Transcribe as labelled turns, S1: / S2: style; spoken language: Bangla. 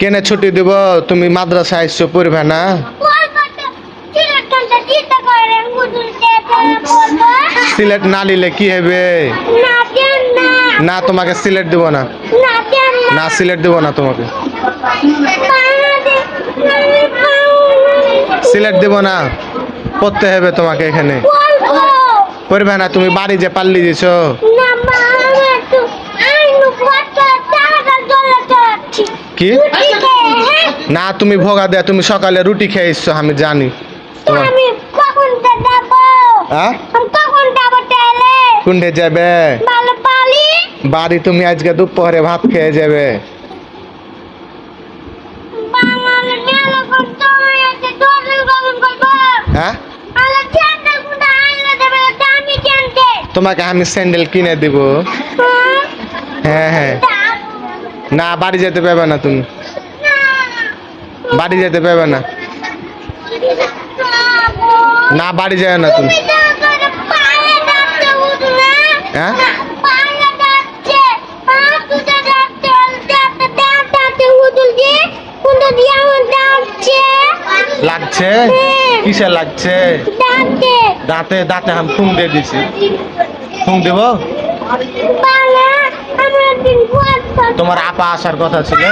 S1: কেনে ছুটি দিব? তুমি মাদ্রাসা আইসো পড়বে না? সিলেট না নিলে কি হবে? না তোমাকে সিলেট দিব না। না সিলেট দিব না তোমাকে। সিলেট দিব না? পড়তে হবে তোমাকে এখানে। পড়বে না তুমি বাড়ি যে পাল্লি দিছ। কি? না তুমি ভোগা দেয়া তুমি সকালে রুটি খেয়ে এসছো আমি জানি।
S2: আমি কখন যাব
S1: হ্যাঁ?
S2: কখন যাব তাহলে
S1: কুন্ডে যাবে।
S2: ভালো পালি?
S1: বাড়ি তুমি আজকে দুপুরে ভাত খেয়ে যাবে। হ্যাঁ তোমাকে আমি স্যান্ডেল কিনে দিব। হ্যাঁ? হ্যাঁ না বাড়ি যেতে পারবে না তুমি। বাড়ি যেতে পারবে না। না বাড়ি যাবে না তুমি। হ্যাঁ? লাগছে? কিসে লাগছে? দাঁতে। দাঁতে আমি ফুং দিয়ে দিছি। ফুং দেব? তোমার আপা আসার কথা ছিল।